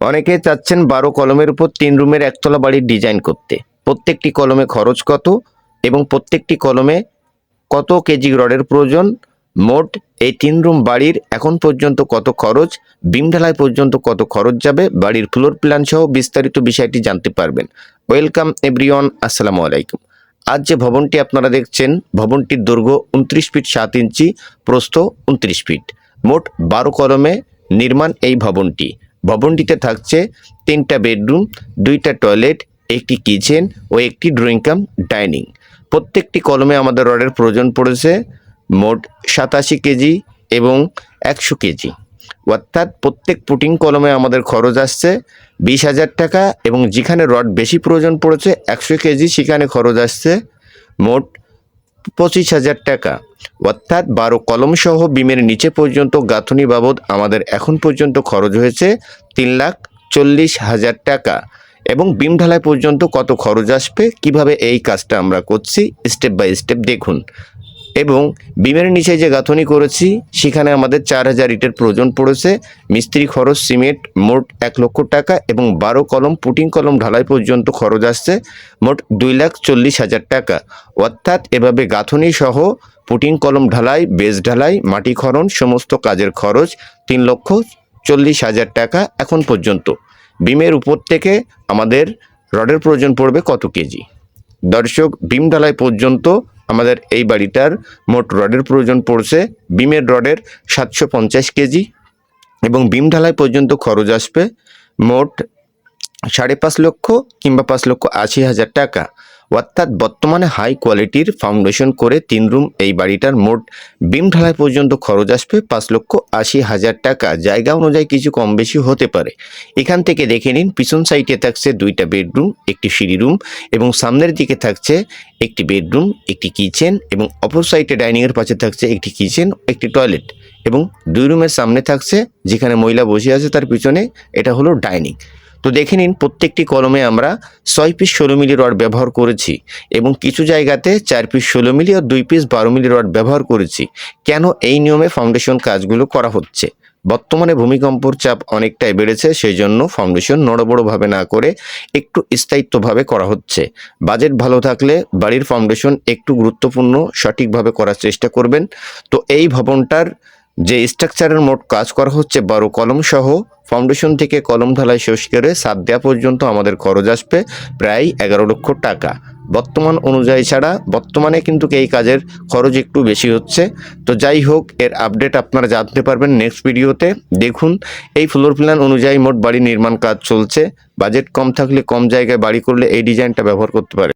অনেকে চাচ্ছেন বারো কলমের উপর তিন রুমের একতলা বাড়ির ডিজাইন করতে। প্রত্যেকটি কলমে খরচ কত এবং প্রত্যেকটি কলমে কত কেজি রডের প্রয়োজন? মোট এই তিন রুম বাড়ির এখন পর্যন্ত কত খরচ? বিম ঢালাই পর্যন্ত কত খরচ যাবে? বাড়ির ফ্লোর প্ল্যান সহ বিস্তারিত বিষয়টি জানতে পারবেন। ওয়েলকাম এভরিওয়ান আসসালামু আলাইকুম। আজ যে ভবনটি আপনারা দেখছেন, ভবনটির দৈর্ঘ্য উনত্রিশ ফিট সাত ইঞ্চি, প্রস্থ উনত্রিশ ফিট। মোট বারো কলমে নির্মাণ এই ভবনটি। ভবনটিতে থাকছে তিনটা বেডরুম, দুইটা টয়লেট, একটি কিচেন ও একটি ড্রয়িং কাম, ডাইনিং। প্রত্যেকটি কলমে আমাদের রডের প্রয়োজন পড়েছে মোট সাতাশি কেজি এবং একশো কেজি। অর্থাৎ প্রত্যেক পুটিং কলমে আমাদের খরচ আসছে বিশ হাজার টাকা এবং যেখানে রড বেশি প্রয়োজন পড়েছে একশো কেজি, সেখানে খরচ আসছে মোট পঁচিশ হাজার টাকা। অর্থাৎ বারো কলম সহ বিমের নিচে পর্যন্ত গাঁথনি বাবদ আমাদের এখন পর্যন্ত খরচ হয়েছে তিন লাখ চল্লিশ হাজার টাকা। এবং বিম ঢালাই পর্যন্ত কত খরচ আসবে? কীভাবে এই কাজটা আমরা করছি? স্টেপ বাই স্টেপ দেখুন। এবং বিমের নিচে যে গাঁথনি করেছি, সেখানে আমাদের চার হাজার ইটের প্রয়োজন পড়েছে। মিস্ত্রি খরচ, সিমেন্ট, মোট এক লক্ষ টাকা এবং বারো কলম, পুটিং কলম ঢালাই পর্যন্ত খরচ আসছে, মোট দুই লাখ চল্লিশ হাজার টাকা। অর্থাৎ এভাবে গাঁথনি সহ পুটিং কলম ঢালাই বেজ ঢালাই, মাটি খনন, সমস্ত কাজের খরচ তিন লক্ষ চল্লিশ হাজার টাকা এখন পর্যন্ত। বিমের উপর থেকে আমাদের রডের প্রয়োজন পড়বে কত কেজি? দর্শক, বিম ঢালাই পর্যন্ত আমাদের এই বাড়িটার মোট রডের প্রয়োজন পড়ছে বিমের রডের সাতশো পঞ্চাশ কেজি এবং বিম ঢালাই পর্যন্ত খরচ আসবে মোট সাড়ে পাঁচ লক্ষ কিংবা পাঁচ লক্ষ আশি হাজার টাকা। অর্থাৎ বর্তমানে হাই কোয়ালিটির ফাউন্ডেশন করে তিন রুম এই বাড়িটার মোট বিম ঢালাই পর্যন্ত খরচ আসবে পাঁচ লক্ষ আশি হাজার টাকা। জায়গা অনুযায়ী কিছু কম বেশি হতে পারে। এখান থেকে দেখে নিন, পিছন সাইডে থাকছে দুইটা বেডরুম একটি সিঁড়ি রুম এবং সামনের দিকে থাকছে একটি বেডরুম একটি কিচেন এবং অপর সাইডে ডাইনিংয়ের পাশে থাকছে একটি কিচেন একটি টয়লেট এবং দুই রুমের সামনে থাকছে যেখানে মহিলা বসে আছে তার পিছনে, এটা হলো ডাইনিং তো দেখে নিন, প্রত্যেকটি কলমে আমরা ছয় পিস ষোলো মিলি রড ব্যবহার করেছি এবং কিছু জায়গাতে চার পিস ষোলো মিলি আর দুই পিস বারো মিলি রড ব্যবহার করেছি। কেন এই নিয়মে ফাউন্ডেশন কাজগুলো করা হচ্ছে? বর্তমানে ভূমিকম্পর চাপ অনেকটাই বেড়েছে সেই জন্য ফাউন্ডেশন নড়বড়োভাবে না করে একটু স্থায়িত্বভাবে করা হচ্ছে। বাজেট ভালো থাকলে বাড়ির ফাউন্ডেশন একটু গুরুত্বপূর্ণ, সঠিকভাবে করার চেষ্টা করবেন। তো এই ভবনটার যে স্ট্রাকচারের মোট কাজ করা হচ্ছে, বারো কলম সহ ফাউন্ডেশন থেকে কলম ঢালাই শেষ করে সাত দেওয়া পর্যন্ত আমাদের খরচ আসবে প্রায় এগারো লক্ষ টাকা। বর্তমান অনুযায়ী ছাড়া বর্তমানে কিন্তু এই কাজের খরচ একটু বেশি হচ্ছে। তো যাই হোক, এর আপডেট আপনারা জানতে পারবেন নেক্সট ভিডিওতে। দেখুন, এই ফ্লোর প্ল্যান অনুযায়ী মোট বাড়ি নির্মাণ কাজ চলছে। বাজেট কম থাকলে কম জায়গায় বাড়ি করলে এই ডিজাইনটা ব্যবহার করতে পারে।